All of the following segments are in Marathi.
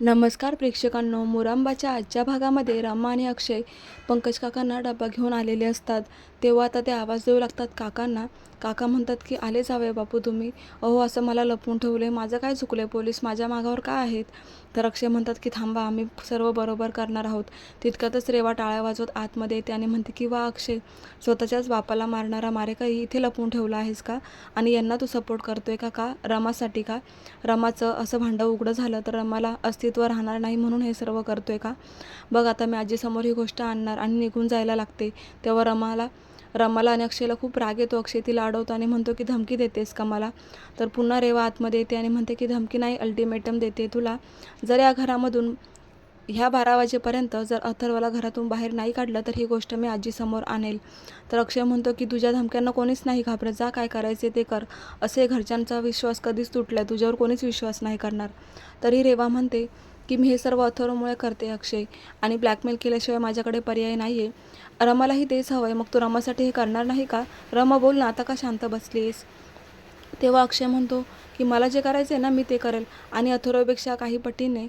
नमस्कार प्रेक्षकांनो मोरांबाच्या आजच्या भागामध्ये रमा आणि अक्षय पंकज काकांना डबा घेऊन आलेले असतात. तेव्हा आता ते आवाज देऊ लागतात काकांना. काका म्हणतात की आले जावे बापू तुम्ही. अहो असं मला लपवून ठेवले माझं काय चुकलं आहे पोलीस माझ्या मागावर का आहेत? तर अक्षय म्हणतात की थांबा आम्ही सर्व बरोबर करणार आहोत. तितक्यातच रेवा टाळ्या वाजवत आतमध्ये येते आणि म्हणते की वा अक्षय स्वतःच्याच बापाला मारणारा मारेकरी इथे लपवून ठेवला आहेस का? आणि यांना तू सपोर्ट करतोय का का? रमासाठी का? रमाचं असं भांडं उघडं झालं तर रमाला अस्तित्व राहणार नाही म्हणून हे सर्व करतोय का? बघ आता मी आजीसमोर ही गोष्ट आणणार आणि निघून जायला लागते. तेव्हा रमाला रमाला आणि अक्षयला खूप राग येतो. अक्षय तिला अडवतो आणि म्हणतो की धमकी देतेस का मला? तर पुन्हा रेवा आतमध्ये येते आणि म्हणते की धमकी नाही अल्टिमेटम देते तुला. जर या घरामधून ह्या बारा वाजेपर्यंत जर अथर्वला घरातून बाहेर नाही काढलं तर ही गोष्ट मी आजीसमोर आणेल. तर अक्षय म्हणतो की तुझ्या धमक्यांना कोणीच नाही घाबरत. जा काय करायचे ते कर. असे घरच्यांचा विश्वास कधीच तुटला. तुझ्यावर कोणीच विश्वास नाही करणार. तरी रेवा म्हणते की मी हे सर्व अथर्वमुळे करते अक्षय. आणि ब्लॅकमेल केल्याशिवाय माझ्याकडे पर्याय नाही आहे रमालाही तेच हवं आहे मग तू रमासाठी हे करणार नाही का? रमा बोल ना आता का शांत बसलीस? तेव्हा अक्षय म्हणतो की मला जे करायचं आहे ना मी ते करेल. आणि अथर्वपेक्षा काही पटीने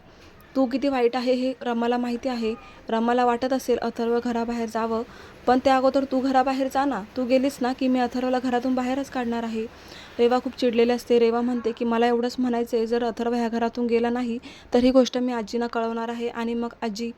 तू किती वाईट आहे हे रमाला माहिती आहे. रमाला वाटत असेल अथर्व घराबाहेर जावं. पण त्या अगोदर तू घराबाहेर जा ना. तू गेलीस ना की मी अथर्वला घरातून बाहेरच काढणार आहे. रेवा खूप चिडलेली असते. रेवा म्हणते की मला एवढंच म्हणायचं आहे जर अथर्व ह्या घरातून गेला नाही तर ही गोष्ट मी आजींना कळवणार आहे. आणि मग आजी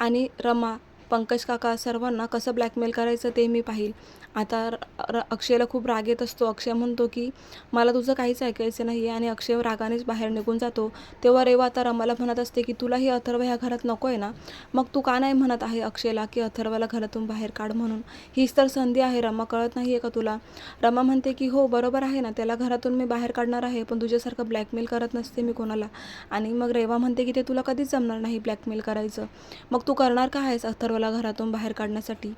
आणि रमा पंकज काका सर्वांना कसं ब्लॅकमेल करायचं ते मी पाहील. आता र र- अक्षयला खूप राग येत असतो. अक्षय म्हणतो की मला तुझं काहीच ऐकायचं नाही आहे आणि अक्षय रागानेच बाहेर निघून जातो. तेव्हा रेवा आता रमाला म्हणत असते की तुला ही अथर्व ह्या घरात नको आहे ना? मग तू का नाही म्हणत आहे अक्षयला की अथर्वला घरातून बाहेर काढ म्हणून. हीच तर संधी आहे. रमा कळत नाही आहे का तुला? रमा म्हणते की हो बरोबर आहे ना. त्याला घरातून मी बाहेर काढणार आहे पण तुझ्यासारखं ब्लॅकमेल करत नसते मी कोणाला. आणि मग रेवा म्हणते की ते तुला कधीच जमणार नाही ब्लॅकमेल करायचं. मग तू करणार का आहेस अथर्वला घरातून बाहेर काढण्यासाठी.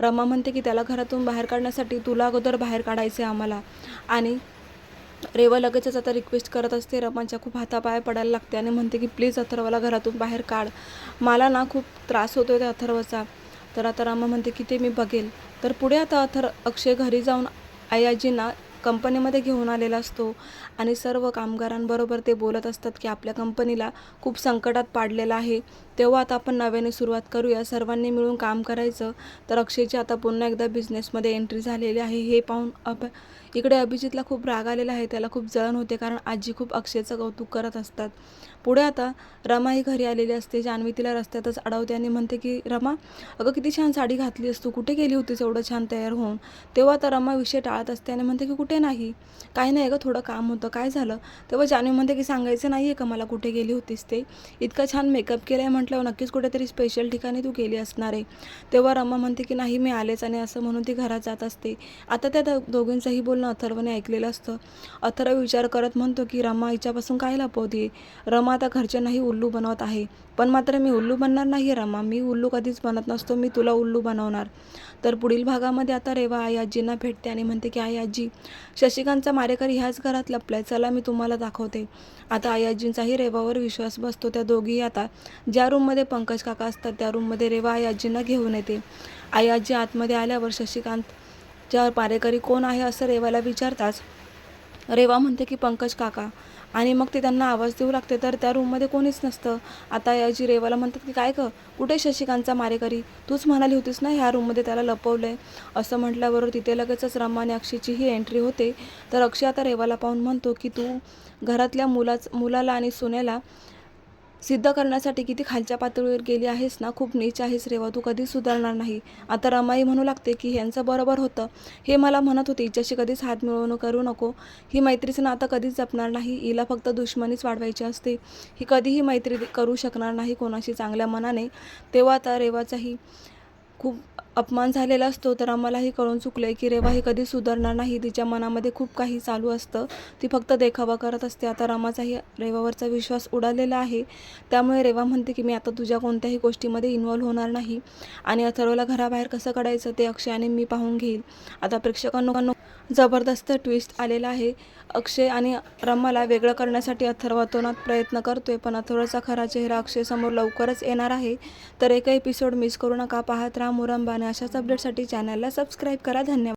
रमा म्हणते की त्याला घरातून बाहेर काढण्यासाठी तुला अगोदर बाहेर काढायचे आम्हाला. आणि रेवा लगेचच आता रिक्वेस्ट करत असते. रमाच्या खूप हातापाय पडायला लागते आणि म्हणते की प्लीज अथर्वला घरातून बाहेर काढ. मला ना खूप त्रास होतो त्या अथर्वचा. तर आता रमा म्हणते की ते मी बघेल. तर पुढे आता अथर अक्षय घरी जाऊन आई आजींना कंपनीमध्ये घेऊन आलेला असतो. आणि सर्व कामगारांबरोबर ते बोलत असतात की आपल्या कंपनीला खूप संकटात पाडलेलं आहे. तेव्हा आता आपण नव्याने सुरुवात करूया. सर्वांनी मिळून काम करायचं. तर अक्षयची आता पुन्हा एकदा बिझनेसमध्ये एंट्री झालेली आहे. हे पाहून अप इकडे अभिजितला खूप राग आलेला आहे. त्याला खूप जळण होते कारण आजी खूप अक्षयचं कौतुक करत असतात. पुढे आता रमा ही घरी आलेली असते. जान्हवी तिला रस्त्यातच अडवते आणि म्हणते की रमा अगं किती छान साडी घातली तू. कुठे गेली होतीस एवढं छान तयार होऊन? तेव्हा आता रमा विषय टाळत असते आणि म्हणते की कुठे नाही. काही नाही गं थोडं काम होतं. काय झालं? तेव्हा जान्हवी म्हणते की सांगायचं नाही आहे का मला कुठे गेली होतीस ते? इतका छान मेकअप केला आहे म्हटल्यावर नक्कीच कुठेतरी स्पेशल ठिकाणी तू गेली असणार आहे. तेव्हा रमा म्हणते की नाही मी आलेच आणि असं म्हणून ती घरात जात असते. आता त्या दोघींचंही बोलणं अथर्वने ऐकलेलं असतं. अथर्व विचार करत म्हणतो की रमा हिच्यापासून काय लपवते रमा आता घरच्यांनाही उल्लू बनवत आहे. पण मात्र मी उल्लू बनणार नाही आहे रमा. मी उल्लू कधीच बनत नसतो. मी तुला उल्लू बनवणार. तर पुढील भागामध्ये आता रेवा आई आजींना भेटते आणि म्हणते की आई आजी शशिकांतचा मारेकरी ह्याच घरात लपलाय. चला मी तुम्हाला दाखवते. आता आई आजींचाही रेवावर विश्वास बसतो. त्या दोघीही आता ज्या रूममध्ये पंकज काका असतात त्या रूममध्ये रेवा आई आजींना घेऊन येते. आई आजी आतमध्ये आल्यावर शशिकांतच्या मारेकरी कोण आहे असं रेवाला विचारताच रेवा म्हणते की पंकज काका. आणि मग ते त्यांना आवाज देऊ लागते. तर त्या रूममध्ये कोणीच नसतं. आता याची रेवाला म्हणतात की काय ग? कुठे शशिकांतचा मारेकरी? तूच म्हणाली होतीस ना ह्या रूममध्ये त्याला लपवलं आहे असं म्हटल्याबरोबर तिथे लगेचच रमा आणि अक्षयचीही एंट्री होते. तर अक्षय आता रेवाला पाहून म्हणतो की तू घरातल्या मुलाच मुलाला आणि सुनेला सिद्ध करण्यासाठी किती खालच्या पातळीवर गेली आहेस ना? खूप नीच आहेस रेवा तू कधीच सुधारणार नाही. आता रमाई म्हणू लागते की ह्यांचं बरोबर होतं. हे मला म्हणत होते हिच्याशी कधीच हात मिळवणं करू नको. ही मैत्रीचं नातं कधीच जपणार नाही. हिला फक्त दुश्मनीच वाढवायची असते. ही कधीही मैत्री करू शकणार नाही कोणाशी चांगल्या मनाने. तेव्हा आता रेवाचाही खूप अपमान झालेला असतो तर आम्हालाही कळून चुकलं आहे की रेवा ही कधी सुधारणार नाही. तिच्या मनामध्ये खूप काही चालू असतं. ती फक्त देखावा करत असते. आता रमाचाही रेवावरचा विश्वास उडालेला आहे. त्यामुळे रेवा म्हणते की मी आता तुझ्या कोणत्याही गोष्टीमध्ये इन्वॉल्व्ह होणार नाही. आणि अथर्वला घराबाहेर कसं काढायचं ते अक्षय आणि मी पाहून घेईल. आता प्रेक्षकांनो जबरदस्त ट्विस्ट आलेला आहे. अक्षय आणि रमाला वेगळं करण्यासाठी अथर्वातोनात प्रयत्न करतोय पण अथर्वचा खरा चेहरा अक्षय समोर लवकरच येणार आहे. तर एक एपिसोड मिस करू नका. पाहत राहा मुरंबाने. आणि अशाच अपडेटसाठी चॅनलला सबस्क्राईब करा. धन्यवाद.